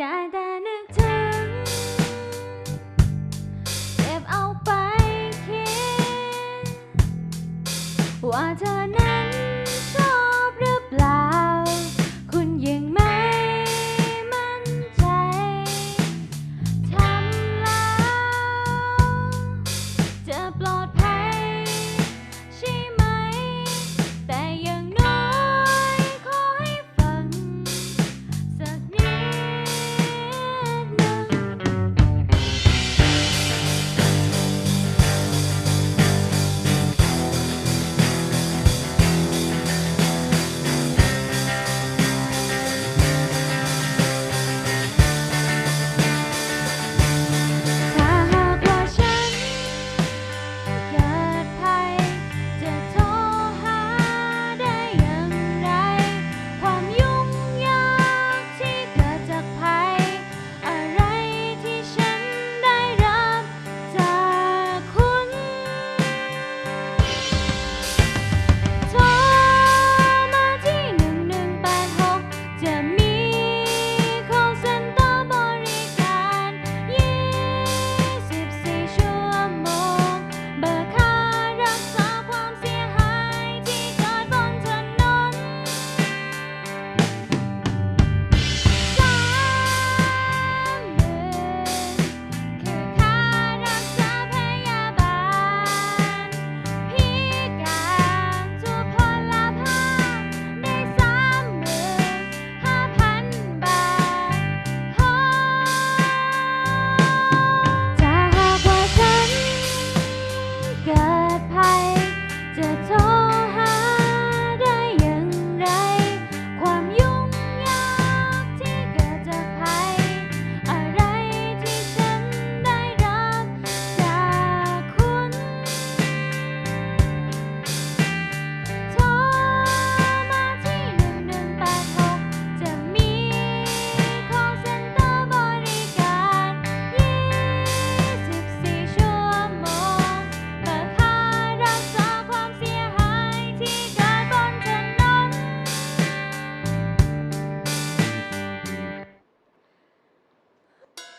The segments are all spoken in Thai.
ได้แต่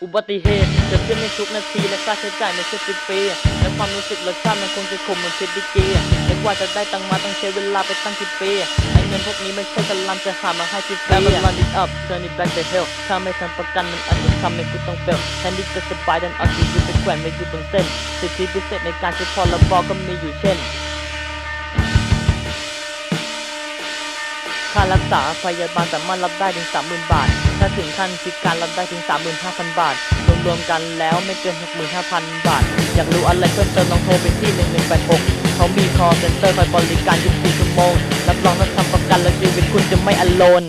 อุบัติเหตุเกิดขึ้นในทุกนาทีและค่าใช้จ่ายในทุกสิบปีและความรู้สึกรสชาติมันคงจะขมเหมือนเพชรดิกีแต่กว่าจะได้ตังมาต้องใช้เวลาไปตั้งกี่ปีไอ้เงินพวกนี้ไม่ใช่กำลังจะหามาให้ฟรีๆแต่มัน run it up turn it back to hell ถ้าไม่ทำประกันมันอาจจะทำให้คุณต้องเฟลแทนที่จะสบายดันเอาชีวิตไปแขวนไว้อยู่ตรงเส้นสิทธิพิเศษในการใช้พรบก็มีอยู่เช่นค่ารักษาพยาบาลสามารถรับได้ถึง 30,000 บาท ถ้าถึงขั้นพิการรับได้ถึง 35,000 บาท รวมๆกันแล้วไม่เกิน 65,000 บาท อยากรู้อะไรเพิ่มเติมลองโทรไปที่ 1186 เขามีคอเซ็นเตอร์คอยบริการ 24 ชั่วโมง รับรองว่าทำประกันและชีวิตคุณจะไม่อโลน